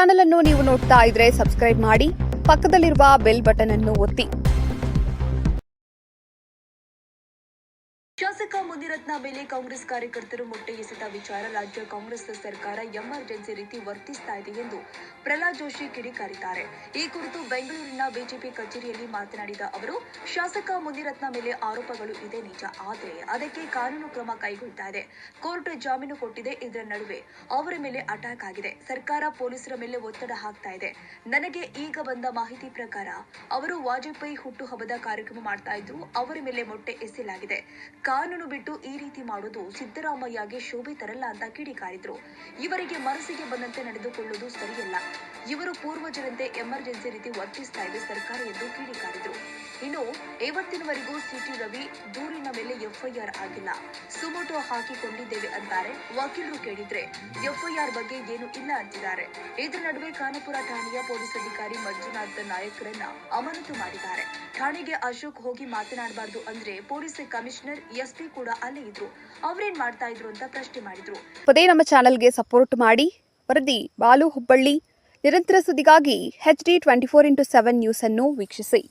Channel ಅನ್ನು ನೀವು ನೋಡ್ತಾ ಇದ್ರೆ ಸಬ್ಸ್ಕ್ರೈಬ್ ಮಾಡಿ ಪಕ್ಕದಲ್ಲಿರುವ ಬೆಲ್ ಬಟನ್ ಅನ್ನು ಒತ್ತಿ. ಶಾಸಕ ಮುನಿರತ್ನ ಮೇಲೆ ಕಾಂಗ್ರೆಸ್ ಕಾರ್ಯಕರ್ತರು ಮೊಟ್ಟೆ ಎಸೆತ ವಿಚಾರ. ರಾಜ್ಯ ಕಾಂಗ್ರೆಸ್ ಸರ್ಕಾರ ಎಮರ್ಜೆನ್ಸಿ ರೀತಿ ವರ್ತಿಸ್ತಾ ಇದೆ ಎಂದು ಪ್ರಹ್ಲಾದ್ ಜೋಶಿ ಕಿಡಿಕಾರಿದ್ದಾರೆ. ಈ ಕುರಿತು ಬೆಂಗಳೂರಿನ ಬಿಜೆಪಿ ಕಚೇರಿಯಲ್ಲಿ ಮಾತನಾಡಿದ ಅವರು, ಶಾಸಕ ಮುನಿರತ್ನ ಮೇಲೆ ಆರೋಪಗಳು ಇದೆ ನಿಜ, ಆದರೆ ಅದಕ್ಕೆ ಕಾನೂನು ಕ್ರಮ ಕೈಗೊಳ್ತಾ ಇದೆ. ಕೋರ್ಟ್ ಜಾಮೀನು ಕೊಟ್ಟಿದೆ, ಇದರ ನಡುವೆ ಅವರ ಮೇಲೆ ಅಟ್ಯಾಕ್ ಆಗಿದೆ. ಸರ್ಕಾರ ಪೊಲೀಸರ ಮೇಲೆ ಒತ್ತಡ ಹಾಕ್ತಾ ಇದೆ. ನನಗೆ ಈಗ ಬಂದ ಮಾಹಿತಿ ಪ್ರಕಾರ, ಅವರು ವಾಜಪೇಯಿ ಹುಟ್ಟುಹಬ್ಬದ ಕಾರ್ಯಕ್ರಮ ಮಾಡ್ತಾ ಇದ್ರು, ಅವರ ಮೇಲೆ ಮೊಟ್ಟೆ ಎಸೆಯಲಾಗಿದೆ. ಬಿಟ್ಟು ಈ ರೀತಿ ಮಾಡೋದು ಸಿದ್ದರಾಮಯ್ಯಗೆ ಶೋಭೆ ತರಲ್ಲ ಅಂತ ಕಿಡಿಕಾರಿದ್ರು ಇವರಿಗೆ ಮನಸ್ಸಿಗೆ ಬಂದಂತೆ ನಡೆದುಕೊಳ್ಳುವುದು ಸರಿಯಲ್ಲ. ಇವರು ಪೂರ್ವಜರಂತೆ ಎಮರ್ಜೆನ್ಸಿ ರೀತಿ ವರ್ತಿಸ್ತಾ ಇದೆ ಸರ್ಕಾರ ಎಂದು ಕಿಡಿಕಾರಿದ್ರು ಇವತ್ತಿನವರೆಗೂ ಸಿಟಿ ರವಿ ದೂರಿನ ಮೇಲೆ ಎಫ್ಐಆರ್ ಆಗಿಲ್ಲ. ಸುಮೋಟು ಹಾಕಿಕೊಂಡಿದ್ದೇವೆ ಅಂತಾರೆ ವಕೀಲರು ಕೇಳಿದ್ರೆ. ಎಫ್ಐಆರ್ ಬಗ್ಗೆ ಏನು ಇಲ್ಲ ಅಂತಿದ್ದಾರೆ. ಇದರ ನಡುವೆ ಖಾನಪುರ ಠಾಣೆಯ ಪೊಲೀಸ್ ಅಧಿಕಾರಿ ಮಂಜುನಾಥ್ ನಾಯಕರನ್ನ ಅಮಾನತು ಮಾಡಿದ್ದಾರೆ. ಠಾಣೆಗೆ ಅಶೋಕ್ ಹೋಗಿ ಮಾತನಾಡಬಾರ್ದು ಅಂದ್ರೆ ಪೊಲೀಸ್ ಕಮಿಷನರ್ ಎಸ್ಪಿ ಕೂಡ ಅಲ್ಲೇ ಇದ್ರು. ಅವರೇನ್ ಮಾಡ್ತಾ ಇದ್ರು ಅಂತ ಪ್ರಶ್ನೆ ಮಾಡಿದ್ರು. ಪದೇ ನಮ್ಮ ಚಾನೆಲ್ಗೆ ಸಪೋರ್ಟ್ ಮಾಡಿ. ವರದಿ ಬಾಲು ಹುಬ್ಬಳ್ಳಿ. ನಿರಂತರ ಸುದ್ದಿಗಾಗಿ H D twenty four into seven news ಅನ್ನು ವೀಕ್ಷಿಸಿ.